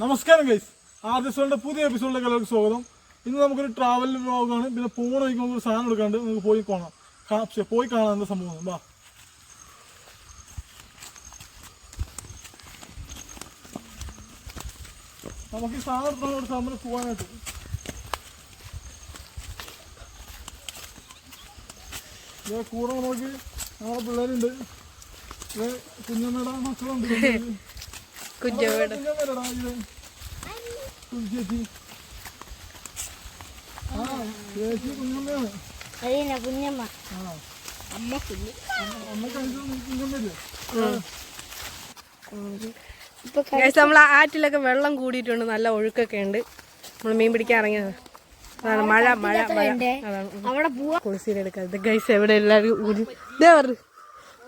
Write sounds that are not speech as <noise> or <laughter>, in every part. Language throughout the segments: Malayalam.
നമസ്കാരം ഗൈസ് ആദ്യസോളിന്റെ പുതിയ എപ്പിസോഡിലേക്ക് എല്ലാവർക്കും സ്വാഗതം. ഇന്ന് നമുക്കൊരു ട്രാവൽ വ്ലോഗാണ് പിന്നെ പോണ വഴിക്ക് നമുക്ക് ഒരു സാധനം എടുക്കാണ്ട് നമുക്ക് പോയി കാണാം. പോയി കാണാൻ എന്താ സംഭവം വാ. നമുക്ക് ഈ സാധനം എടുത്താണ് ഒരു സാധനം പോകാനായിട്ട്. കൂടെ നോക്കി നമ്മളെ പിള്ളേരുണ്ട്. കുഞ്ഞമ്മയുടെ മക്കളുണ്ട്. <laughs> കുഞ്ഞമ്മ. അമ്മ കുഞ്ഞ് നമ്മൾ ആറ്റിലൊക്കെ വെള്ളം കൂടിയിട്ടുണ്ട്. നല്ല ഒഴുക്കൊക്കെ ഉണ്ട്. നമ്മൾ മീൻ പിടിക്കാൻ ഇറങ്ങിയത്. അതാണ് മഴ മഴ മഴ. അതാണ്. അവിടെ പോവാ. കുളിസീര എടുക്കാതെ ഗൈസ് എവിടെ എല്ലാവരും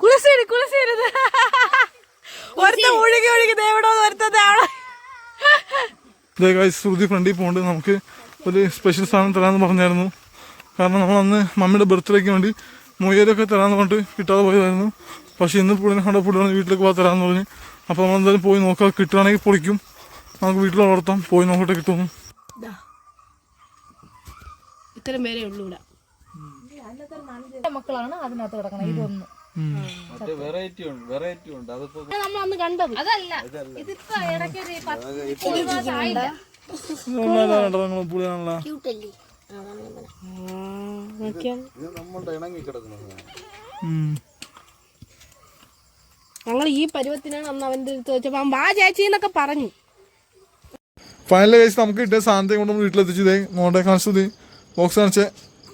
കുളിസീര് കുളിസീര് <laughs> ഒരുത്ത ഒഴുകി ഒഴുകി ദേ എവിടെ ഒരുത്തത് അവിടെ. ഇതേ ഗൈസ് ശ്രുതി ഫ്രണ്ടിൽ പോകുന്നുണ്ട് നമുക്ക് ഒരു സ്പെഷ്യൽ സാധനം തരാമെന്ന് പറഞ്ഞായിരുന്നു. കാരണം നമ്മൾ അന്ന് മമ്മിയുടെ ബർത്ത്ഡേക്ക് വേണ്ടി മൊയ്യലൊക്കെ തരാമെന്ന് പറഞ്ഞിട്ട് കിട്ടാതെ പോയതായിരുന്നു. പക്ഷേ ഇന്ന് പുള്ളിനെ കണ്ട പുള്ളിയാണ് വീട്ടിലേക്ക് പോകാൻ തരാമെന്ന് പറഞ്ഞ്. അപ്പോൾ നമ്മൾ എന്തായാലും പോയി നോക്കാം. കിട്ടുകയാണെങ്കിൽ പൊളിക്കും. നമുക്ക് വീട്ടിൽ വളർത്താം. പോയി നോക്കട്ടെ കിട്ടുമെന്ന്. ഇത്രയും പേരേ ഉള്ളൂ ഇവിടെ മക്കളാണ്. അതിനകത്ത് കിടക്കണം. ഇതൊന്നും. വെറൈറ്റി ഉണ്ട് വെറൈറ്റി ഉണ്ട്. അതിപ്പോ നമ്മൾ അന്ന് കണ്ടത്. അതല്ല. ഇതിപ്പോ ഞങ്ങൾ ഈ പരുവത്തിനാണ് അന്ന് അവന്റെ അടുത്ത് വെച്ചപ്പോൾ അവൻ വാ ചേച്ചി എന്നൊക്കെ പറഞ്ഞു. ഫൈനലി കഴിച്ച് നമുക്ക് കിട്ടിയ സാധനത്തെ കൊണ്ട് നമ്മൾ വീട്ടിലെത്തിച്ചു. ഇതേ മോണ്ടെ കാണിച്ചത് ബോക്സ് കാണിച്ച്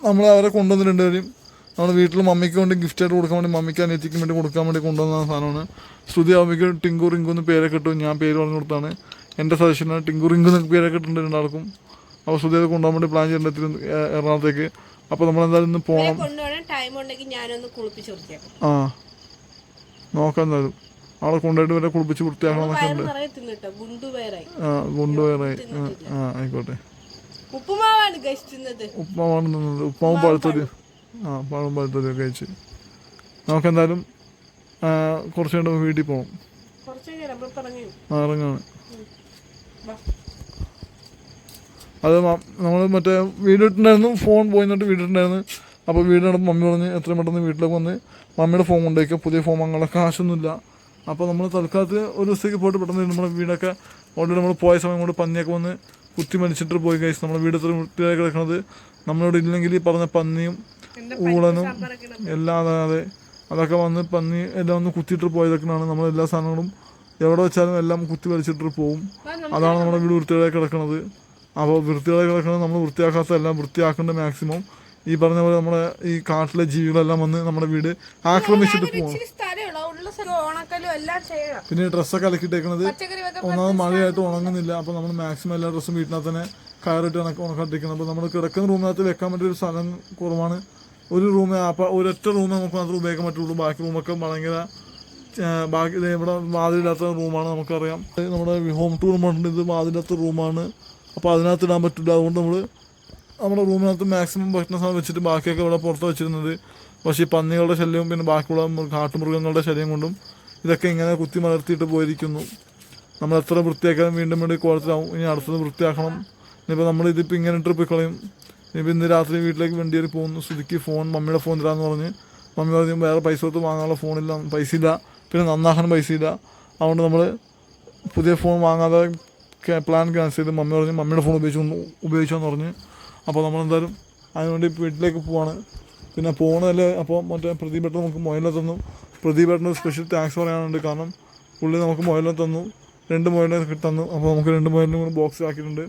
നമ്മൾ അവരെ കൊണ്ടുവന്നിട്ടുണ്ട്. വരും നമ്മൾ വീട്ടിൽ മമ്മിക്ക് വേണ്ടി ഗിഫ്റ്റ് ആയിട്ട് കൊടുക്കാൻ വേണ്ടി മമ്മിക്ക് അനിയത്തിക്ക് വേണ്ടി കൊടുക്കാൻ വേണ്ടി കൊണ്ടുവന്ന സാധനമാണ്. ശ്രുതി അമ്മയ്ക്ക് ടിങ്കു റിങ്കു എന്ന് പേരൊക്കെ ഇട്ടു. ഞാൻ പേര് പറഞ്ഞു കൊടുത്താണ്. എന്റെ സജഷനാണ് ടിങ്കു റിങ്കു എന്ന് പേരൊക്കെ ഇട്ടുണ്ട് രണ്ടാൾക്കും അപ്പോൾ ശ്രുതി അത് കൊണ്ടുപോകാൻ വേണ്ടി പ്ലാൻ ഏ- എറണാകുളത്തേക്ക്. അപ്പോൾ നമ്മൾ എന്തായാലും ഇന്ന് പോകണം ആ. നോക്കാം എന്തായാലും. അവളെ കൊണ്ടുപോയിട്ട് വരെ കുളിപ്പിച്ച് വൃത്തിയാക്കണം എന്നൊക്കെ ഉണ്ട് ആ കൊണ്ടുപോയി ആ ആയിക്കോട്ടെ. ഉപ്പുമാവാണ് ഉപ്പുമാവാണ് നിന്നത് ഉപ്മാവും പഴുത്തൊരു ആ പഴം പഴുത്തൊരു കഴിച്ച്. നമുക്കെന്തായാലും കുറച്ച് കണ്ട് വീട്ടിൽ പോകണം ആ, ഇറങ്ങാണ്. അത് നമ്മൾ മറ്റേ വീട് ഇട്ടുണ്ടായിരുന്നു ഫോൺ പോയി എന്നിട്ട് വീട്ടിട്ടുണ്ടായിരുന്നു അപ്പോൾ വീട് നടന്ന് മമ്മി പറഞ്ഞ് എത്രയും പെട്ടെന്ന് വീട്ടിലേക്ക് വന്ന് മമ്മിയുടെ ഫോൺ കൊണ്ടുപോയിക്കുക പുതിയ ഫോൺ അങ്ങനെ കാശൊന്നുമില്ല. അപ്പോൾ നമ്മൾ തൽക്കാലത്ത് ഒരു ദിവസത്തേക്ക് പോയിട്ട് പെട്ടെന്ന് നമ്മുടെ വീടൊക്കെ ഓൾറെഡി നമ്മൾ പോയ സമയം കൊണ്ട് പന്നിയൊക്കെ വന്ന് കുത്തി മരിച്ചിട്ട് പോയി കഴിച്ച് നമ്മുടെ വീട് ഇത്ര വൃത്തിയായി കിടക്കുന്നത് നമ്മളിവിടെ ഇല്ലെങ്കിൽ ഈ പറഞ്ഞ പന്നിയും ഊളനും എല്ലാം അതാതെ അതൊക്കെ വന്ന് പന്നി എല്ലാം ഒന്ന് കുത്തിയിട്ട് പോയതൊക്കെയാണ് നമ്മൾ എല്ലാ സാധനങ്ങളും എവിടെ വെച്ചാലും എല്ലാം കുത്തി വലിച്ചിട്ട് പോവും. അതാണ് നമ്മുടെ വീട് വൃത്തിയായി കിടക്കുന്നത് അപ്പോൾ വൃത്തിയായി കിടക്കുന്നത് നമ്മൾ വൃത്തിയാക്കാത്തതെല്ലാം വൃത്തിയാക്കേണ്ട മാക്സിമം ഈ പറഞ്ഞ പോലെ നമ്മുടെ ഈ കാട്ടിലെ ജീവികളെല്ലാം വന്ന് നമ്മുടെ വീട് ആക്രമിച്ചിട്ട് പോകും എല്ലാം പിന്നെ ഡ്രസ്സൊക്കെ അലക്കിട്ടേക്കണത് ഒന്നാമത് മഴയായിട്ട് ഉണങ്ങുന്നില്ല. അപ്പോൾ നമ്മൾ മാക്സിമം എല്ലാ ഡ്രസ്സും വീട്ടിനകത്ത് തന്നെ കയറിട്ട് ഉണക്ക ഉണക്കാട്ടിരിക്കുന്നത് അപ്പോൾ നമ്മൾ കിടക്കുന്ന റൂമിനകത്ത് വെക്കാൻ പറ്റിയ ഒരു സ്ഥലം കുറവാണ്. ഒരു റൂമേ അപ്പോൾ ഒരൊറ്റ റൂമേ നമുക്ക് മാത്രമേ ഉപയോഗിക്കാൻ പറ്റുള്ളൂ. ബാക്കി റൂമൊക്കെ ഭയങ്കര ബാക്കി ഇവിടെ വാതിലില്ലാത്ത റൂമാണ് നമുക്കറിയാം. നമ്മുടെ ഹോം ടൂർ ഉണ്ട് ഇത് വാതിലില്ലാത്ത റൂമാണ് അപ്പോൾ അതിനകത്ത് ഇടാൻ പറ്റില്ല. അതുകൊണ്ട് നമ്മൾ നമ്മുടെ റൂമിനകത്ത് മാക്സിമം ഭക്ഷണ സാധനം വെച്ചിട്ട് ബാക്കിയൊക്കെ ഇവിടെ പുറത്ത് വെച്ചിരുന്നത്. പക്ഷേ ഈ പന്നികളുടെ ശല്യവും പിന്നെ ബാക്കിയുള്ള കാട്ടുമൃഗങ്ങളുടെ ശല്യം കൊണ്ടും ഇതൊക്കെ ഇങ്ങനെ കുത്തി മലർത്തിയിട്ട് പോയിരിക്കുന്നു. നമ്മൾ എത്ര വൃത്തിയാക്കാൻ വീണ്ടും വേണ്ടി കോളത്തിലാവും ഇനി അടുത്തത് വൃത്തിയാക്കണം. ഇനിയിപ്പോൾ നമ്മൾ ഇതിപ്പോൾ ഇങ്ങനെ ട്രിപ്പ് കളയും. ഇനിയിപ്പോൾ ഇന്ന് രാത്രി വീട്ടിലേക്ക് വണ്ടി കയറി പോകുന്നു. ശ്രുതിക്ക് ഫോൺ മമ്മിയുടെ ഫോൺ തരാമെന്ന് പറഞ്ഞ്. മമ്മി പറഞ്ഞു വേറെ പൈസ കൊടുത്ത് വാങ്ങാനുള്ള ഫോണില്ല പൈസ ഇല്ല. പിന്നെ നന്നാക്കാൻ പൈസ ഇല്ല. അതുകൊണ്ട് നമ്മൾ പുതിയ ഫോൺ വാങ്ങാതെ പ്ലാൻ ക്യാൻസൽ ചെയ്ത് മമ്മി പറഞ്ഞ് മമ്മിയുടെ ഫോൺ ഉപയോഗിച്ചു ഉപയോഗിച്ചോന്ന് പറഞ്ഞ്. അപ്പോൾ നമ്മളെന്തായാലും അതിനുവേണ്ടി വീട്ടിലേക്ക് പോവാണ്. പിന്നെ പോകണതല്ലേ അപ്പോൾ മറ്റേ പ്രദീപേട്ടൻ നമുക്ക് മൊയിലെ തന്നു. പ്രദീപേട്ടന് സ്പെഷ്യൽ താങ്ക്സ് പറയാനുണ്ട്. കാരണം പുള്ളി നമുക്ക് മൊയിലെ തന്നു. രണ്ട് മൊയിലെ തന്നു. അപ്പോൾ നമുക്ക് രണ്ട് മൊയിലിനും കൂടി ബോക്സ് ആക്കിയിട്ടുണ്ട്.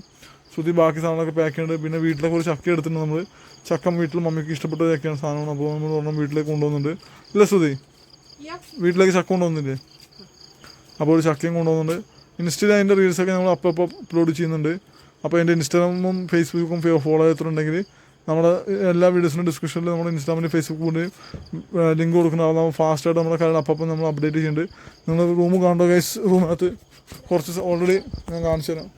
ശ്രുതി ബാക്കി സാധനങ്ങളൊക്കെ പാക്ക് ചെയ്യുന്നുണ്ട് പിന്നെ വീട്ടിലേക്ക് ഒരു ചക്ക എടുത്തിട്ടുണ്ട് നമ്മൾ ചക്ക വീട്ടിൽ മമ്മിക്ക് ഇഷ്ടപ്പെട്ട ചക്കയാണ് സാധനമാണ്. അപ്പോൾ നമ്മൾ ഒരെണ്ണം വീട്ടിലേക്ക് കൊണ്ടുവന്നുണ്ട് ഇല്ല ശ്രുതി? വീട്ടിലേക്ക് ചക്ക കൊണ്ടുവന്നില്ലേ? അപ്പോൾ ഒരു ചക്കയും കൊണ്ടുപോകുന്നുണ്ട് ഇൻസ്റ്റയിൽ അതിന്റെ റീൽസൊക്കെ നമ്മൾ അപ്പം അപ്പം അപ്ലോഡ് ചെയ്യുന്നുണ്ട്. അപ്പോൾ എന്റെ ഇൻസ്റ്റാഗ്രാമും ഫേസ്ബുക്കും ഫോളോ ചെയ്തിട്ടുണ്ടെങ്കിൽ നമ്മുടെ എല്ലാ വീഡിയോസിനും ഡിസ്ക്രിപ്ഷനിൽ നമ്മുടെ ഇൻസ്റ്റാഗ്രാമിന്റെ ഫേസ്ബുക്കിന്റെ ലിങ്ക് കൊടുക്കുന്നത് അത് നമ്മൾ ഫാസ്റ്റായിട്ട് നമ്മുടെ കാര്യം അപ്പം നമ്മൾ അപ്ഡേറ്റ് ചെയ്യുന്നുണ്ട്. നിങ്ങൾ റൂം കാണുക ഗൈസ് റൂമിനകത്ത് കുറച്ച് ഓൾറെഡി ഞാൻ കാണിച്ചു തരാം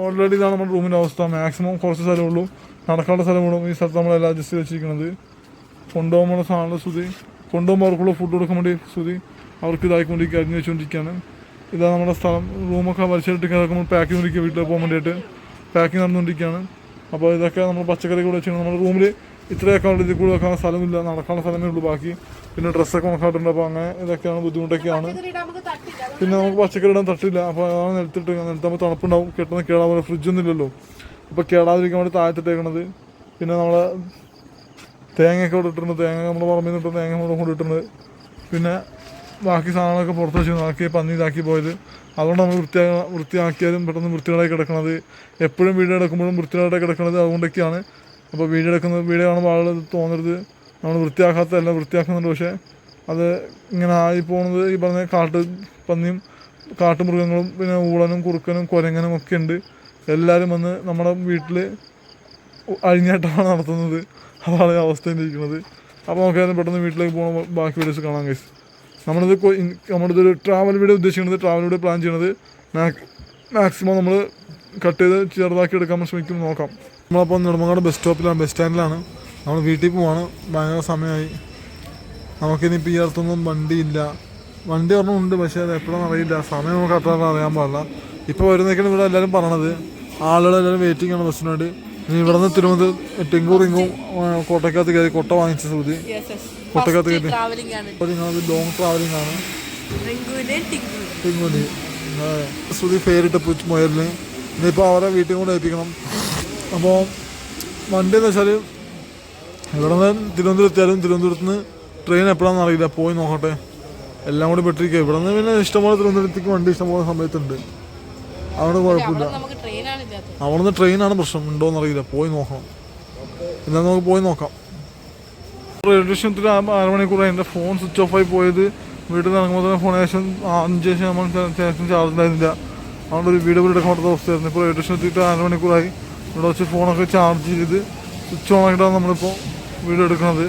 ഓൾറെഡി ഇതാണ് നമ്മുടെ റൂമിന്റെ അവസ്ഥ. മാക്സിമം കുറച്ച് സ്ഥലമുള്ളൂ നടക്കാനുള്ള സ്ഥലമുള്ളൂ ഈ സ്ഥലത്ത് നമ്മൾ എല്ലാം അഡ്ജസ്റ്റ് ചെയ്ത് വെച്ചിരിക്കുന്നത്. കൊണ്ടുപോകുമ്പോൾ സാധനം ശ്രുതി കൊണ്ടുപോകുമ്പോൾ അവർക്കുള്ള ഫുഡ് കൊടുക്കാൻ വേണ്ടി ശ്രുതി അവർക്ക് ഇതായിക്കൊണ്ടിരിക്കുക അരിഞ്ഞു വെച്ചുകൊണ്ടിരിക്കുകയാണ് ഇതാണ് നമ്മുടെ സ്ഥലം. റൂമൊക്കെ വലിച്ചിട്ട് കിടക്കുമ്പോൾ പാക്കിംഗ് ഇരിക്കുക വീട്ടിൽ പോകാൻ വേണ്ടിയിട്ട് പാക്കിംഗ് നടന്നുകൊണ്ടിരിക്കുകയാണ്. അപ്പോൾ ഇതൊക്കെ നമ്മൾ പച്ചക്കറി കൂടെ നമ്മുടെ റൂമിൽ ഇത്രയൊക്കെ ഉള്ള ഇതിൽ കൂടെ വെക്കാൻ സ്ഥലമില്ല. നടക്കാനുള്ള സ്ഥലമേ ഉള്ളൂ ബാക്കി. പിന്നെ ഡ്രസ്സൊക്കെ ഉണക്കാട്ടുണ്ട് അപ്പോൾ അങ്ങനെ ഇതൊക്കെയാണ് ബുദ്ധിമുട്ടൊക്കെയാണ്. പിന്നെ നമുക്ക് പച്ചക്കറി ഇടാൻ തട്ടില്ല. അപ്പോൾ അതാണ് നിലത്തിട്ട് നിലത്താകുമ്പോൾ തണുപ്പുണ്ടാവും. കെട്ടുന്ന കേടാ ഫ്രിഡ്ജൊന്നും ഇല്ലല്ലോ അപ്പോൾ കേടാതിരിക്കാൻ വേണ്ടി താഴത്തിട്ടേക്കണത്. പിന്നെ നമ്മളെ തേങ്ങയൊക്കെ ഇവിടെ ഇട്ടിട്ടുണ്ട്. തേങ്ങ നമ്മൾ പറമ്പിൽ നിന്ന് ഇട്ട് തേങ്ങ നമ്മൾ കൊണ്ടിട്ടുണ്ട്. പിന്നെ ബാക്കി സാധനങ്ങളൊക്കെ പുറത്ത് വെച്ച് നോക്കി പന്നി ഇതാക്കി പോയത്. അതുകൊണ്ട് നമ്മൾ വൃത്തിയാ വൃത്തിയാക്കിയാലും പെട്ടെന്ന് വൃത്തികളായി കിടക്കണത്. എപ്പോഴും വീട് എടുക്കുമ്പോഴും വൃത്തികളായി കിടക്കണത് അതുകൊണ്ടൊക്കെയാണ്. അപ്പോൾ വീഡിയോ എടുക്കുന്നത് വീഡിയോ കാണുമ്പോൾ ആളുകൾ തോന്നരുത്. നമ്മൾ വൃത്തിയാക്കാത്തതല്ല വൃത്തിയാക്കുന്നുണ്ട്. പക്ഷേ അത് ഇങ്ങനെ ആയി പോകുന്നത് ഈ പറഞ്ഞ കാട്ട് പന്നിയും കാട്ടുമൃഗങ്ങളും പിന്നെ ഊളനും കുറുക്കനും കൊരങ്ങനും ഒക്കെ ഉണ്ട്. എല്ലാവരും വന്ന് നമ്മുടെ വീട്ടിൽ അഴിഞ്ഞാട്ടമാണ് നടത്തുന്നത്. അതാണ് ഇരിക്കുന്നത്. അപ്പോൾ നമുക്ക് പെട്ടെന്ന് വീട്ടിലേക്ക് പോകണം ബാക്കി വീഡിയോസ് കാണാൻ കഴിച്ചു നമ്മളിത് നമ്മളിത് ഒരു ട്രാവൽ വീഡിയോ ഉദ്ദേശിക്കുന്നത് ട്രാവൽ വീഡിയോ പ്ലാൻ ചെയ്യണത് മാക്സിമം നമ്മൾ കട്ട് ചെയ്ത് ചെറുതാക്കി എടുക്കാൻ ശ്രമിക്കും നോക്കാം. നമ്മളപ്പോൾ നെടുമങ്ങാട് ബസ് സ്റ്റോപ്പിലാണ് ബസ് സ്റ്റാൻഡിലാണ് നമ്മൾ വീട്ടിൽ പോവാണ്. ഭയങ്കര സമയമായി. നമുക്കിനിപ്പോൾ ഈ അടുത്തൊന്നും വണ്ടിയില്ല. വണ്ടി ഒരെണ്ണം ഉണ്ട് പക്ഷേ അത് എപ്പോഴാണെന്ന് അറിയില്ല. സമയം നമുക്ക് അത്ര അറിയാൻ പാടില്ല. ഇപ്പോൾ വരുന്നേക്കാണ് ഇവിടെ എല്ലാവരും പറയണത് ആളുകളെല്ലാവരും വെയിറ്റിംഗ് ആണ് ബസ്സിന് വേണ്ടി ഇനി ഇവിടെ നിന്ന് തിരുവനന്തപുരം ടിങ്കൂർ ഇങ്ങും കോട്ടയ്ക്കകത്ത് കയറി കൊട്ട വാങ്ങിച്ച സൂതി കൊട്ടക്കകത്ത് കയറി. അപ്പോൾ നിങ്ങളത് ലോങ് ട്രാവലിംഗ് ആണ്. ടിങ്കൂരി. സുതി ശ്രുതി പേരിട്ട പുച്ച് മുയലിന്. ഇനിയിപ്പോൾ അവരെ വീട്ടിൽ കൂടെ ഏൽപ്പിക്കണം. അപ്പോൾ വണ്ടി എന്ന് വെച്ചാൽ ഇവിടെ നിന്ന് തിരുവനന്തപുരം എത്തിയാലും തിരുവനന്തപുരത്ത് നിന്ന് ട്രെയിൻ എപ്പോഴാണെന്ന് അറിയില്ല. പോയി നോക്കട്ടെ. എല്ലാം കൂടി പെട്ടിരിക്കുക. ഇവിടെ നിന്ന് പിന്നെ ഇഷ്ടംപോലെ തിരുവനന്തപുരത്തേക്ക് വണ്ടി ഇഷ്ടംപോലെ സമയത്തുണ്ട്. അവിടെ കുഴപ്പമില്ല. അവിടെ നിന്ന് ട്രെയിനാണ് പ്രശ്നം. ഉണ്ടോയെന്ന് അറിയില്ല. പോയി നോക്കണം. എന്നാൽ നമുക്ക് പോയി നോക്കാം. റെയിൽവേ സ്റ്റേഷനത്തിൽ അരമണിക്കൂർ എന്റെ ഫോൺ സ്വിച്ച് ഓഫ് ആയി പോയത്. വീട്ടിൽ നിന്ന് ഇറങ്ങുമ്പോൾ തന്നെ ഫോൺ ഏകദേശം അഞ്ച് ശതമാനം ചാർജ് ഉണ്ടായിരുന്നില്ല. അതുകൊണ്ട് ഒരു വീഡിയോ എടുക്കാൻ പറ്റാത്ത അവസ്ഥയായിരുന്നു. ഇപ്പോൾ റെയിൽവേ സ്റ്റേഷൻ എത്തിയിട്ട് അരമണിക്കൂറായി ഇവിടെ വെച്ച് ഫോണൊക്കെ ചാർജ് ചെയ്ത് സ്വിച്ച് ഓൺ ആക്കിയിട്ടാണ് നമ്മളിപ്പോൾ വീഡിയോ എടുക്കുന്നത്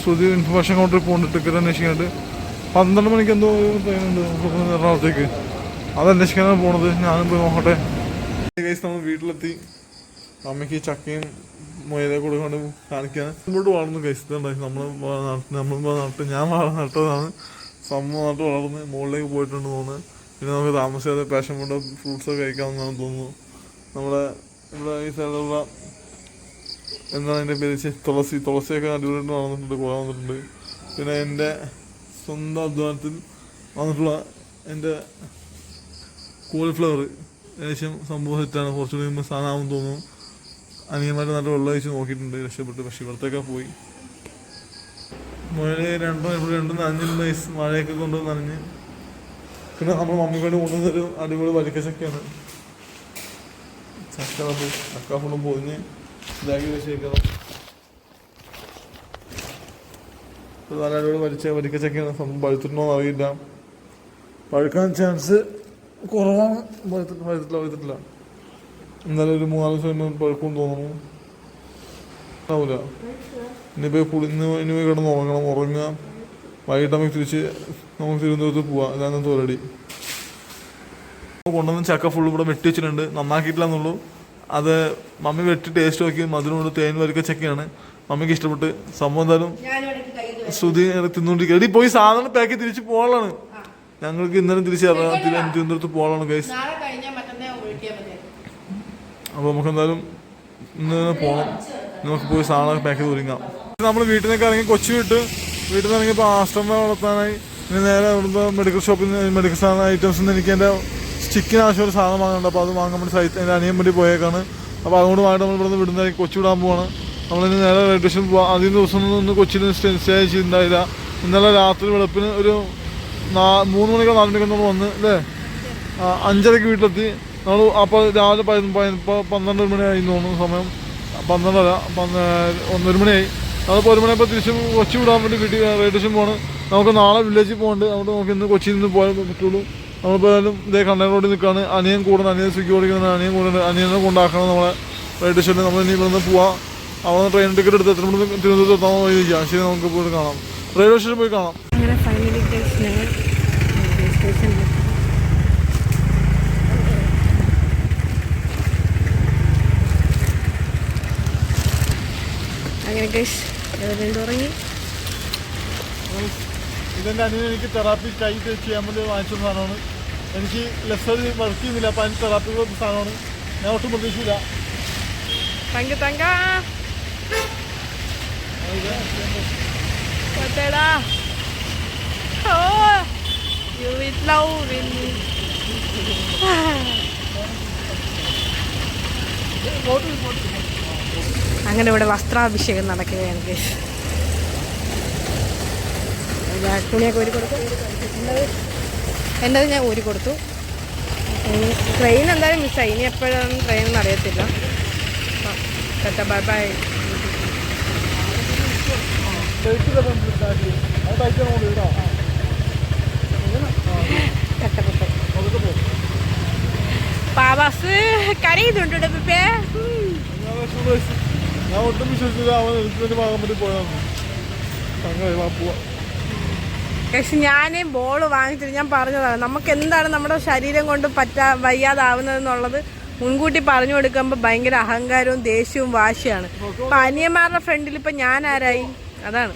ശ്രുതി ഇൻഫർമേഷൻ കൗണ്ടറിൽ പോകുന്നുണ്ട് ടിക്കറ്റ് അന്വേഷിക്കാനായിട്ട്. പന്ത്രണ്ട് മണിക്ക് എന്തോ ട്രെയിൻ ഉണ്ട്. എറണാകുളത്തേക്ക്. അത് അന്വേഷിക്കാനാണ് പോണത്. ഞാനും പോയി നോക്കട്ടെ. കേസ് നമ്മൾ വീട്ടിലെത്തി. അമ്മയ്ക്ക് ചക്കയും മുയലെ കൊടുക്കൊണ്ട് കാണിക്കാൻ മുമ്പോട്ട് വളർന്നു കഴിച്ചിട്ടുണ്ടായി നമ്മൾ നാട്ടിൽ നമ്മൾ നട്ട് ഞാൻ വളർന്ന നട്ടതാണ്. സംഭവം നട്ട് വളർന്ന് മുകളിലേക്ക് പോയിട്ടുണ്ട് തോന്നുന്നു. പിന്നെ നമുക്ക് താമസിയാതെ പാഷൻ കൊണ്ട് ഫ്രൂട്ട്സ് ഒക്കെ കഴിക്കാമെന്നാണ് തോന്നുന്നു. നമ്മുടെ ഇവിടെ ഈ സൈഡിലുള്ള എന്താണ് എന്റെ പേര്? തുളസി. തുളസിയൊക്കെ അടിപൊളിയായിട്ട് നടന്നിട്ടുണ്ട് കുറെ വന്നിട്ടുണ്ട് പിന്നെ എന്റെ സ്വന്തം അധ്വാനത്തിൽ വന്നിട്ടുള്ള എന്റെ കോളിഫ്ലവർ ഏകദേശം സംഭവം സെറ്റാണ് കുറച്ചുകൂടി കഴിയുമ്പോൾ സാധനമാകും തോന്നുന്നു. അനിയന്മാരുടെ നല്ല വെള്ളം ഒഴിച്ച് നോക്കിയിട്ടുണ്ട്. രക്ഷപ്പെട്ട്. പക്ഷെ ഇവിടത്തേക്കാ പോയി. മഴ രണ്ടും ഇവിടെ രണ്ടും നനഞ്ഞിരുന്ന ഈ മഴയൊക്കെ കൊണ്ട് നനഞ്ഞ്. പിന്നെ നമ്മൾ മമ്മിക്കോട് കൊണ്ടുവന്നൊരു അടിപൊളി വരിക്കച്ചക്കയാണ്. ചക്ക ചക്ക ഫുള്ളും പൊതിഞ്ഞ് ഇതാക്കി വെച്ചേക്കണം നാലാളോട് വലിച്ച വരിക്കച്ചക്കയാണ് സംഭവം പഴുത്തിട്ടുണ്ടോ എന്ന് അറിയില്ല. പഴുക്കാൻ ചാൻസ് കുറവാണ്. പഴുത്തിട്ട് പഴുത്തിട്ടില്ല പഴുത്തിട്ടില്ല. എന്നാലും ഒരു മൂന്നാൽ ദിവസം പഴുക്കും തോന്നുന്നു. ഉണ്ടാവില്ല ഇനിയിപ്പോൾ കുളിന്ന് ഇനി പോയി കിടന്ന് ഉറങ്ങണം. ഉറങ്ങുക. വൈകിട്ട് നമുക്ക് തിരിച്ച് നമുക്ക് തിരുവനന്തപുരത്ത് പോവാം. ഇതാണ് തോരടി കൊണ്ടുവന്ന് ചക്ക ഫുള്ള് ഇവിടെ വെട്ടി വെച്ചിട്ടുണ്ട്. നന്നാക്കിയിട്ടില്ല എന്നുള്ളൂ. അത് മമ്മി വെട്ടി ടേസ്റ്റ് നോക്കി മധുരമുണ്ട് തേൻ വരക്ക ചക്കയാണ്. മമ്മിക്ക് ഇഷ്ടപ്പെട്ട്. സംഭവം എന്തായാലും ശ്രുതി തിന്നുകൊണ്ടിരിക്കുക എടി പോയി സാധനം പാക്കി തിരിച്ച് പോകാനാണ് ഞങ്ങൾക്ക് ഇന്നലെ തിരിച്ച് തിരുവനന്തപുരത്ത് പോകാനാണ് ഗൈസ് അപ്പോൾ നമുക്ക് എന്തായാലും ഇന്ന് പോണം. പോകണം നമുക്ക് പോയി സാധനം പാക്ക് ചെയ്ത് ഒരുങ്ങാം. നമ്മൾ വീട്ടിൽ നിന്നൊക്കെ ഇറങ്ങി കൊച്ചു വിട്ട്. വീട്ടിൽ നിന്ന് ഇറങ്ങിയപ്പോൾ ആശ്രമം വളർത്താനായി നേരെ ഇവിടുത്തെ മെഡിക്കൽ ഷോപ്പിൽ നിന്ന് മെഡിക്കൽ സാധന ഐറ്റംസ് നിന്ന് എനിക്ക് എന്റെ സ്റ്റിക്കിന് ആവശ്യമുള്ള സാധനം വാങ്ങുന്നുണ്ട് അപ്പോൾ അത് വാങ്ങാൻ വേണ്ടി സൈറ്റ് എന്റെ അനിയൻ വേണ്ടി പോയേക്കാണ്. അപ്പോൾ അതുകൊണ്ട് വാങ്ങി നമ്മൾ ഇവിടുന്ന് വിടുന്ന കൊച്ചി വിടാൻ പോവാണ്. നമ്മളിനി നേരെ റെയിൽവേ സ്റ്റേഷൻ ആദ്യം ദിവസം ഒന്ന് കൊച്ചിയിൽ സ്റ്റേ സ്റ്റേ ചെയ്തിട്ടുണ്ടായില്ല. ഇന്നലെ രാത്രി വെളുപ്പിന് ഒരു നാ മൂന്ന് മണിക്കോ നാല് മണിക്കോ നമ്മൾ വന്ന് അല്ലേ? അഞ്ചരയ്ക്ക് വീട്ടിലെത്തി. നമ്മൾ അപ്പോൾ രാവിലെ പന്ത്രണ്ട് മണിയായി തോന്നുന്നു സമയം. പന്ത്രണ്ടര പന്ത്ര ഒന്നൊരു മണിയായി. നമ്മളിപ്പോൾ ഒരു മണിയപ്പോൾ തിരിച്ച് കൊച്ചി വിടാൻ വേണ്ടി വീട്ടിൽ റെഡ്യൂഷൻ പോകണം നമുക്ക് നാളെ വില്ലേജിൽ പോകണ്ട് അതുകൊണ്ട് നമുക്ക് ഇന്ന് കൊച്ചിയിൽ നിന്ന് പോയാൽ പറ്റുള്ളൂ. നമ്മളിപ്പോൾ ഏതായാലും ഇതേ കണ്ണൻ റോഡിൽ നിൽക്കുകയാണ് അനിയൻ കൂടുന്ന. അനിയൻ സ്വിഗ്ഗി ഓടിക്കുന്ന. അനിയൻ കൂടുന്ന. അനിയനെ കൊണ്ടാക്കണം നമ്മളെ റെയിൽവേ ഷെല്ലിൽ നമ്മൾ ഇനി ഇവിടുന്ന് പോവാം. അവിടെ നിന്ന് ട്രെയിൻ ടിക്കറ്റ് എടുത്ത് എത്ര മണി തിരുവനന്തപുരത്ത് എത്താൻ വഴി ഇരിക്കാം. ശരി നമുക്ക് പോയിട്ട് കാണാം. റെയിൽവേ സ്റ്റേഷനിൽ പോയി കാണാം. അങ്ങനെ ഫൈനലി സ്റ്റേഷനിൽ അങ്ങനെ ഗൈസ് രണ്ടു ഉറങ്ങി? ഇതെന്റെ അനിയൻ എനിക്ക് തെറാപ്പി കൈ ചെയ്യാൻ വേണ്ടി വാങ്ങിച്ച സാധനമാണ്. എനിക്ക് ലെസ്സറി വർക്ക് ചെയ്യുന്നില്ല അപ്പം അതിന് തെറാപ്പി സാധനമാണ്. ഞാൻ ഒട്ടും പ്രതീക്ഷയില്ല തങ്ക തങ്ക. in me. അങ്ങനെ ഇവിടെ വസ്ത്രാഭിഷേകം നടക്കുകയാണ് guys. തുണിയൊക്കെ ഒരു കൊടുത്തു. എന്റെത് ഞാൻ ഊരി കൊടുത്തു. ട്രെയിൻ എന്തായാലും മിസ്സായി ഇനി എപ്പോഴാണ് ട്രെയിൻ എന്ന് അറിയത്തില്ല. ബൈ ബൈ പാവാസ് കരയുന്നുണ്ടോ പിപ്പേ. ഞാൻ ഒട്ടും വിശ്വസിച്ചില്ല. അവൻ ഭാഗം പറ്റി പോയതാണ്. അങ്ങനെ പോവാ. പക്ഷെ ഞാൻ ബോൾ വാങ്ങിച്ചിട്ട് ഞാൻ പറഞ്ഞതാണ് നമുക്ക് എന്താണ് നമ്മുടെ ശരീരം കൊണ്ട് പറ്റാ വയ്യാതാവുന്നതെന്നുള്ളത് മുൻകൂട്ടി പറഞ്ഞു കൊടുക്കുമ്പോൾ ഭയങ്കര അഹങ്കാരവും ദേഷ്യവും വാശിയാണ്. അപ്പൊ അനിയന്മാരുടെ ഫ്രണ്ടിൽ ഇപ്പൊ ഞാൻ ആരായി അതാണ്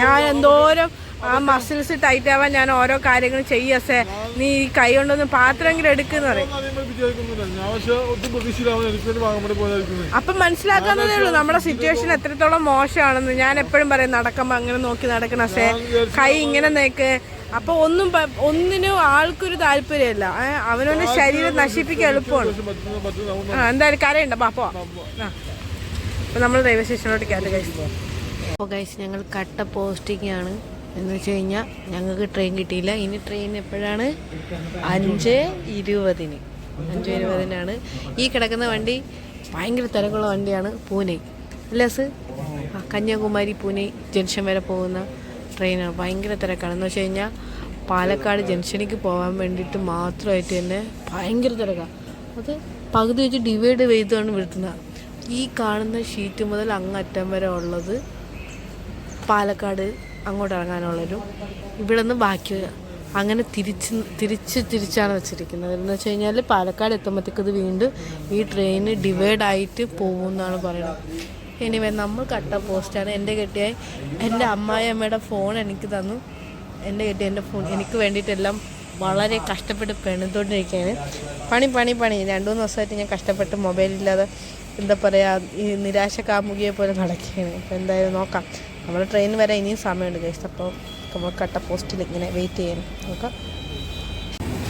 ഞാൻ എന്തോരം ആ മസിൽസ് ടൈറ്റ് ആവാൻ ഞാൻ ഓരോ കാര്യങ്ങൾ ചെയ്യസേ നീ ഈ കൈ കൊണ്ടൊന്ന് പാത്രമെങ്കിലും എടുക്കുന്ന അപ്പൊ മനസ്സിലാക്കാന്നതേ മനസ്സിലാക്കാവുന്നതേ ഉള്ളൂ. നമ്മുടെ സിറ്റുവേഷൻ എത്രത്തോളം മോശമാണെന്ന്. ഞാൻ എപ്പോഴും പറയും നടക്കുമ്പോ അങ്ങനെ നോക്കി നടക്കണ സേ കൈ ഇങ്ങനെ നേക്ക്. അപ്പൊ ഒന്നും ഒന്നിനും ആൾക്കൊരു താല്പര്യമില്ല. അവനവന്റെ ശരീരം നശിപ്പിക്കാൻ എളുപ്പമാണ്. എന്തായാലും കരയുണ്ട്. ബാ പോ. ആ. അപ്പൊ നമ്മൾ റെയിൽവേ സ്റ്റേഷനിലോട്ട് കയറി കഴിച്ചു അപ്പോൾ ഗൈസ് ഞങ്ങൾ കട്ട പോസ്റ്റിംഗ് ആണ്. എന്ന് വെച്ച് കഴിഞ്ഞാൽ ഞങ്ങൾക്ക് ട്രെയിൻ കിട്ടിയില്ല. ഇനി ട്രെയിൻ എപ്പോഴാണ്? അഞ്ച് ഇരുപതിന്. അഞ്ച് ഇരുപതിനാണ്. ഈ കിടക്കുന്ന വണ്ടി ഭയങ്കര തിരക്കുള്ള വണ്ടിയാണ് പൂനെ. അല്ലേസ് കന്യാകുമാരി പൂനെ ജംഗ്ഷൻ വരെ പോകുന്ന ട്രെയിനാണ് ഭയങ്കര തിരക്കാണ്. എന്ന് വെച്ച് കഴിഞ്ഞാൽ പാലക്കാട് ജംഗ്ഷനിലേക്ക് പോകാൻ വേണ്ടിയിട്ട് മാത്രമായിട്ട് തന്നെ ഭയങ്കര തിരക്കാണ് അത് പകുതി വെച്ച് ഡിവൈഡ് ചെയ്താണ് വിടുന്നത് ഈ കാണുന്ന ഷീറ്റ് മുതൽ അങ്ങറ്റം വരെ ഉള്ളത് പാലക്കാട് അങ്ങോട്ട് ഇറങ്ങാനുള്ളൊരു ഇവിടെ നിന്ന് ബാക്കി അങ്ങനെ തിരിച്ച് തിരിച്ച് തിരിച്ചാണ് വെച്ചിരിക്കുന്നത്. എന്ന് വെച്ച് കഴിഞ്ഞാൽ പാലക്കാട് എത്തുമ്പോഴത്തേക്ക് ഇത് വീണ്ടും ഈ ട്രെയിൻ ഡിവൈഡ് ആയിട്ട് പോകും എന്നാണ് പറയുന്നത്. എനിവേ നമ്മൾ കട്ട പോസ്റ്റാണ് എന്റെ കെട്ടിയായി എന്റെ അമ്മായി അമ്മയുടെ ഫോൺ എനിക്ക് തന്നു. എന്റെ കെട്ടി എന്റെ ഫോൺ എനിക്ക് വേണ്ടിയിട്ടെല്ലാം വളരെ കഷ്ടപ്പെട്ട് പെണിത്തോണ്ടിരിക്കുകയാണ് പണി പണി പണി. രണ്ടു മൂന്ന് ദിവസമായിട്ട് ഞാൻ കഷ്ടപ്പെട്ട് മൊബൈലില്ലാതെ എന്താ പറയുക ഈ നിരാശ കാമുകിയെ പോലെ നടക്കുകയാണ്. അപ്പോൾ എന്തായാലും നോക്കാം. നമ്മൾ ട്രെയിൻ വരെ ഇനിയും സമയമുണ്ട് ഗൈസ് അപ്പോൾ നമ്മൾ കട്ട പോസ്റ്റിൽ ഇങ്ങനെ വെയിറ്റ് ചെയ്യണം. നോക്കാം.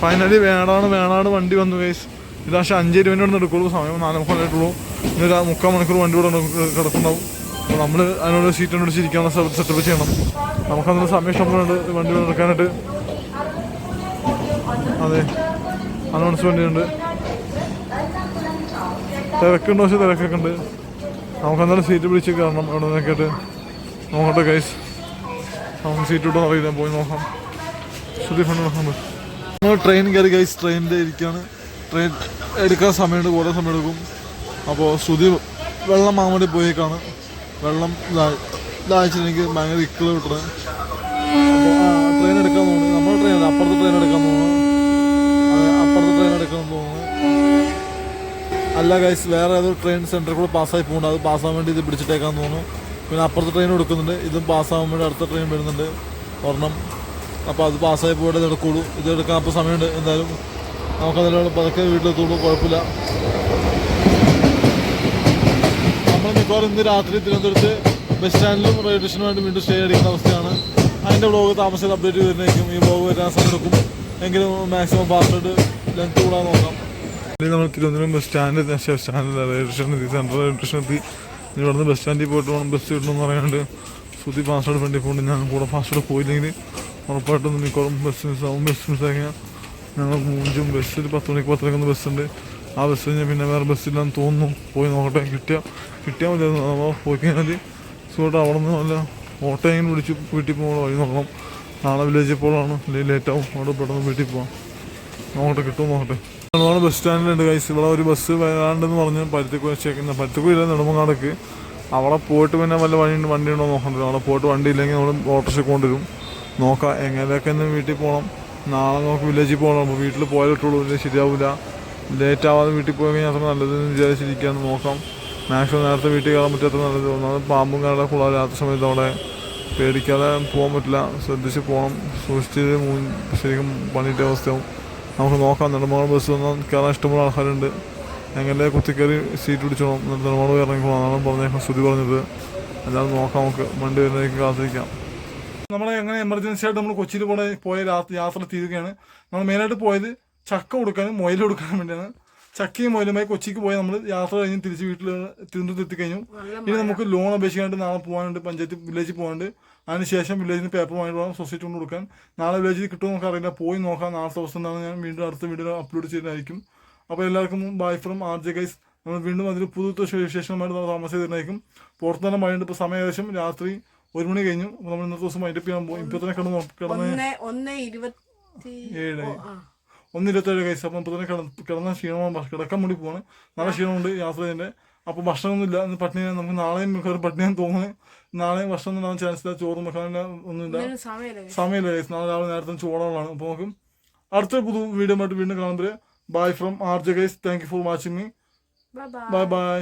ഫൈനലി വേണാണ് വേണാട് വണ്ടി വന്നു ഗൈസ് ഇത് പക്ഷേ അഞ്ച് ഇരുപതിനോട് എടുക്കുള്ളൂ. സമയം നാല് മുക്കാലായിട്ടുള്ളൂ ഇനി ഒരു മുക്കാൽ മണിക്കൂർ വണ്ടി ഇവിടെ കിടക്കുന്നുണ്ടാവും അപ്പോൾ നമ്മൾ അതിനോട് സീറ്റ് കൊണ്ട് ചിരിക്കാനുള്ള സെറ്റപ്പ് ചെയ്യണം. നമുക്കതിന് സമയം ഇഷ്ടംപോലെ വണ്ടി കൂടെ എടുക്കാനായിട്ട് അതെ. അനൗൺസ് വണ്ടിയുണ്ട്. തിരക്കുണ്ടോ പക്ഷേ തിരക്കൊക്കെ ഉണ്ട്. നമുക്ക് എന്തായാലും സീറ്റ് പിടിച്ച് കയറണം അവിടെ നിന്നൊക്കെയായിട്ട്. നോക്കട്ടെ ഗൈസ് നമുക്ക് സീറ്റ് കിട്ടുമോ അറിയില്ല പോയി നോക്കാം. ശ്രുതി ഫണ്ട് നോക്കാം നമ്മൾ ട്രെയിൻ കയറി ഗൈസ് ട്രെയിനിന്റെ ഇരിക്കുകയാണ് ട്രെയിൻ എടുക്കാൻ സമയമുണ്ട് കുറേ സമയം എടുക്കും അപ്പോൾ ശ്രുതി വെള്ളം മാമടി പോയേക്കാണ്. വെള്ളം എനിക്ക് ഭയങ്കര ഇക്കിൾ വിട്ടത് ട്രെയിൻ എടുക്കാൻ നമ്മൾ ട്രെയിൻ അപ്പുറത്തെ ട്രെയിൻ എടുക്കാൻ തോന്നുന്നു അതെ, അപ്പുറത്തെ ട്രെയിൻ എടുക്കാൻ തോന്നുന്നു അല്ല ഗൈസ് വേറെ ഏതൊരു ട്രെയിൻ സെന്ററിൽ കൂടെ പാസ്സായി പോകുന്നുണ്ട് അത് പാസ്സാകാൻ വേണ്ടി ഇത് പിടിച്ചിട്ടേക്കാൻ തോന്നുന്നു. പിന്നെ അപ്പുറത്തെ ട്രെയിൻ എടുക്കുന്നുണ്ട് ഇതും പാസ്സാകാൻ വേണ്ടി അടുത്ത ട്രെയിൻ വരുന്നുണ്ട്. ഒരെണ്ണം. അപ്പോൾ അത് പാസ്സായി പോയിട്ട് ഇത് എടുക്കുള്ളൂ. ഇത് എടുക്കാൻ അപ്പോൾ സമയമുണ്ട്. എന്തായാലും നമുക്കതിലുള്ള പതുക്കെ വീട്ടിലെത്തുള്ളൂ. കുഴപ്പമില്ല. നമ്മൾ മിക്കവാറും ഇന്ന് രാത്രി തിരുവനന്തപുരത്ത് ബസ് സ്റ്റാൻഡിലും റെയിൽവേ സ്റ്റേഷനും വേണ്ടി വീണ്ടും സ്റ്റേ അടിക്കുന്ന അവസ്ഥയാണ്. അതിന്റെ ബ്ലോഗ് താമസിച്ച് അപ്ഡേറ്റ് ചെയ്തിരുന്നേക്കും ഈ ബ്ലോഗ് വരാൻ സമയം എടുക്കും. എങ്കിലും മാക്സിമം പാസ്വേഡ് ലെങ്ത് കൂടാൻ നോക്കാം. നമ്മൾ തിരുവനന്തപുരം ബസ് സ്റ്റാൻഡ് ബസ് സ്റ്റാൻഡിൽ റെയിൽവേ സെൻട്രൽ റെയിൽവേ ഇനി ഇവിടുന്ന് ബസ് സ്റ്റാൻഡിൽ പോയിട്ട് വേണം ബസ് കിട്ടണമെന്ന് പറയാണ്ട് സുതി പാസ്വേഡ് വേണ്ടി പോകുന്നുണ്ട് ഞാൻ കൂടെ പാസ്വേഡ് പോയില്ലെങ്കിൽ ഉറപ്പായിട്ടും മിക്കവാറും ബസ് മിസ്സാവും ബസ് മിസ്സാക്കിയാൽ ഞങ്ങൾ മൂഞ്ചും ബസ്സിൽ പത്ത് മണിക്ക് പത്ത് മണിക്കൊന്ന് ബസ്സുണ്ട് ആ ബസ് കഴിഞ്ഞാൽ പിന്നെ വേറെ ബസ്സില്ലാന്ന് തോന്നുന്നു. പോയി നോക്കട്ടെ. കിട്ടിയ കിട്ടിയാൽ മതി. അപ്പോൾ പോയി കഴിഞ്ഞാൽ സുഖമായിട്ട് അവിടെ നിന്ന് വല്ല ഓട്ടോ എങ്ങനെ വിളിച്ച് വീട്ടിൽ പോകണം? വഴി നോക്കണം. നാളെ വില്ലേജിൽ പോകണം അല്ലെങ്കിൽ ലേറ്റ് ആവും. അവിടെ പെട്ടെന്ന് വീട്ടിൽ പോകാം നോക്കട്ടെ. കിട്ടുമോ? നോക്കട്ടെ. നമ്മൾ ബസ് സ്റ്റാൻഡിലുണ്ട് കൈസ് ഇവിടെ ഒരു ബസ് വരാണ്ടെന്ന് പറഞ്ഞ്. പരുത്തിക്ക് വെച്ചേക്കുന്ന പരുത്തിക്കുയില്ല നെടുമങ്ങാടക്ക്. അവിടെ പോയിട്ട് പിന്നെ വല്ല വഴി വണ്ടി ഉണ്ടോ നോക്കണ്ടല്ലോ. അവിടെ പോയിട്ട് വണ്ടി ഇല്ലെങ്കിൽ നമ്മൾ ഓട്ടോറിക്ഷ കൊണ്ടുവരും നോക്കാം എങ്ങനെയൊക്കെ ഒന്ന് വീട്ടിൽ പോകണം നാളെ നമുക്ക് വില്ലേജിൽ പോകണം. അപ്പോൾ വീട്ടിൽ പോയാലിട്ടുള്ളൂ ഇല്ലെങ്കിൽ ശരിയാവില്ല ലേറ്റ് ആവാതെ വീട്ടിൽ പോയി കഴിഞ്ഞാൽ അത്ര നല്ലതെന്ന് വിചാരിച്ചിരിക്കുകയാണ് നോക്കാം. മാക്സിമം നേരത്തെ വീട്ടിൽ കയറാൻ പറ്റാത്ത നല്ലത്. ഒന്നാമത് പാമ്പും കയറാൻ കൂടാതെ രാത്രി സമയത്ത് അവിടെ പേടിക്കാതെ പോകാൻ പറ്റില്ല. ശ്രദ്ധിച്ച് പോകണം. സൂക്ഷിച്ച് ശരിക്കും പണിയിട്ട അവസ്ഥയാവും. നമുക്ക് നോക്കാം. നെടുമങ്ങാട് ബസ് വന്നാൽ കയറാൻ ഇഷ്ടമുള്ള ആൾക്കാരുണ്ട്. എങ്ങനെ കുത്തിക്കയറി സീറ്റ് പിടിച്ചോളും. എന്നിട്ട് നമ്മൾ ഇറങ്ങിക്കോളാം അതാണ് പറഞ്ഞേക്കാം ശ്രുതി പറഞ്ഞത്. എന്തായാലും നോക്കാം നമുക്ക്. വണ്ടി വരുന്നതിലേക്ക് കാത്തിരിക്കാം. നമ്മൾ എങ്ങനെ എമർജൻസി ആയിട്ട് നമ്മൾ കൊച്ചിയിൽ പോയ പോയ യാത്ര തീരുകയാണ്. നമ്മൾ മെയിനായിട്ട് പോയത് ചക്ക കൊടുക്കാനും മൊയിൽ കൊടുക്കാനും വേണ്ടിയാണ്. ചക്കയും മൊയിലുമായി കൊച്ചിക്ക് പോയി നമ്മൾ യാത്ര കഴിഞ്ഞ് തിരിച്ച് വീട്ടിൽ തിരുവനന്തപുരത്ത് എത്തിക്കഴിഞ്ഞു. ഇനി നമുക്ക് ലോൺ അപേക്ഷിക്കാനായിട്ട് നാളെ പോകാനുണ്ട് പഞ്ചായത്ത് വില്ലേജിൽ പോകാനുണ്ട് അതിനുശേഷം വില്ലേജിന് പേപ്പർ വാങ്ങി പോകാം സൊസൈറ്റി കൊണ്ട് കൊടുക്കാൻ നാളെ വില്ലേജിൽ കിട്ടുമോ നമുക്ക് അറിയില്ല. പോയി നോക്കാം. നാളത്തെ ദിവസം എന്താണ്. ഞാൻ വീണ്ടും അടുത്ത വീഡിയോ അപ്ലോഡ് ചെയ്യുന്നതായിരിക്കും അപ്പോൾ എല്ലാവർക്കും bye from R J guys നമ്മൾ വീണ്ടും അതിൽ പുതുത്ത വിശേഷമായിട്ട് നമ്മൾ താമസം ചെയ്തിട്ടുണ്ടായിരിക്കും പുറത്തു തന്നെ മഴയുണ്ട്. ഇപ്പോൾ സമയം ഏകദേശം രാത്രി ഒരു മണി കഴിഞ്ഞു. നമ്മൾ ഇന്നത്തെ ദിവസം മൈൻഡപ്പ് ചെയ്യാൻ പോകും ഇപ്പോൾ തന്നെ കിടന്ന് കിടന്ന് ഏഴായി ഒന്ന് ഇരുപത്തി ഏഴ് ഒന്ന് ഇരുപത്തേഴ് കൈസ് അപ്പം ഇപ്പോൾ തന്നെ കിടന്ന് ക്ഷീണമാണ്. കിടക്കാൻ വേണ്ടി പോവാണ്. നല്ല ക്ഷീണമുണ്ട്. യാത്ര ചെയ്തതിന്റെ അപ്പോൾ ഭക്ഷണമൊന്നുമില്ല. ഇന്ന് പട്ടിണി നമുക്ക് നാളെയും മിക്കവാറും പട്ടിണിയാൻ തോന്നുന്നു. നാളെയും ഭക്ഷണം ഉണ്ടാവാൻ ചാൻസ് ഇല്ല. ചോറും വെക്കാനില്ല ഒന്നുമില്ല സമയമില്ല. നാളെ രാവിലെ നേരത്തെ ചോറുകളാണ് അപ്പോൾ നമുക്ക് അടുത്ത പുതു വീഡിയോ ആയിട്ട് വീണ്ടും കാണുമ്പോൾ bye from R J guys thank you for watching me bye bye